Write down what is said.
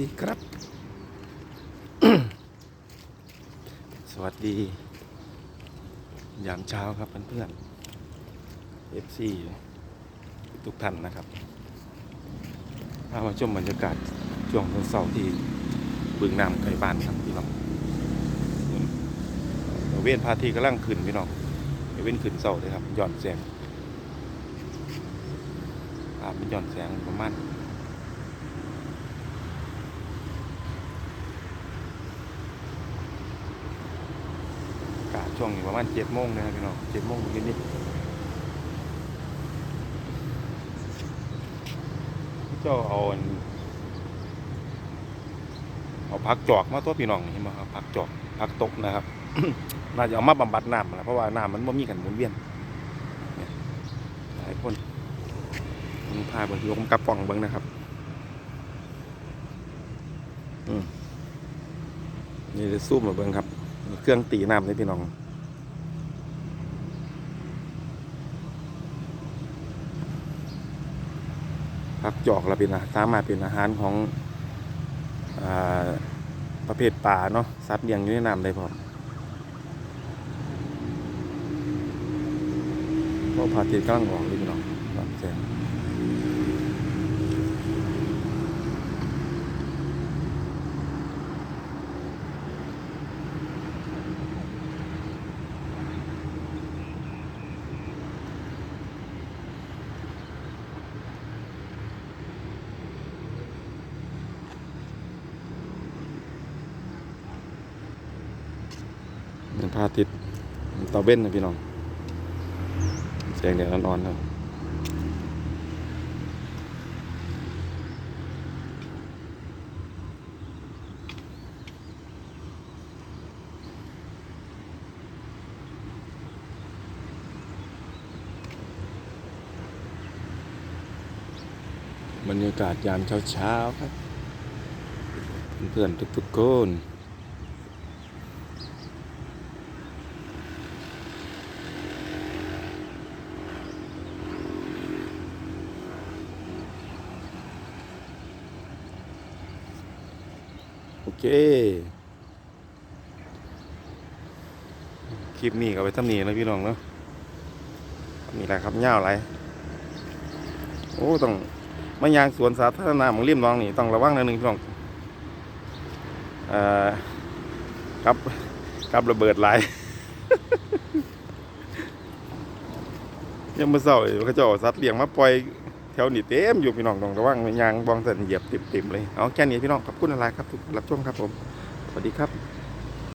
ดีครับ สวัสดี ยามเช้าครับเพื่อนๆ FC ทุกท่านนะครับพามาชมบรรยากาศช่วงเสาร์ที่บึงน้ำไกลบ้านครับพี่น้องเว้นพาทีกำลังขึ้นพี่น้องเว้นขึ้นเสาเลยครับหย่อนแสงภาพมันหย่อนแสงประมาณ อากาศ ช่วงนี้ประมาณเจ็ดโมงนะครับพี่น้องเจ็ดโมงนิดๆเจ้าเอาเอาพักจอกมาตัวพี่น้องเห็นไหมครับพักจอกพักตกนะครับน่าจะเอามาบำบัดน้ำนะเพราะว่าน้ำมันไม่มีกันหมุนเวียนหลายคนผมพาเบิ่งกกระป๋องเบิ่งนะครับอืมนี่จะซูมมาเบิ่งครับ เครื่องตีน้ำเลยพี่น้อง ผักจอกเราเป็นสามารถเป็นอาหารของอประเภทป่าเนาะสัตว์เลี้ยงอยู่ในน้ำได้พร้อมพราะพระอาทิตย์กำลังออกเลยพี่น้องตอนแสงเป็น พระอาทิตย์ตะเว้นนะพี่น้องแสงแดดอ่อนๆครับบรรยากาศยามเช้าๆครับ เพื่อนๆทุกๆคน โอเค คลิปนี้ก็ไปทำนี้แล้วพี่น้องเนาะมีอะไรครับเงาอะไรโอ้ต้องมายางสวนสาธารณะของริมน้องนี่ต้องระวังหนิดนึงพี่น้องเอ่อครับครับระเบิดหลายยังมาเศร้าเลยเขาจะเอาสัตว์เลี้ยงมาปล่อย แถวนี้เต็มอยู่พี่น้องต้องระวังยางบองเสันเหยียบติ่มๆเลย เอาแค่นี้พี่น้องขอบคุณอะไรครับทุกรับชมครับผม สวัสดีครับ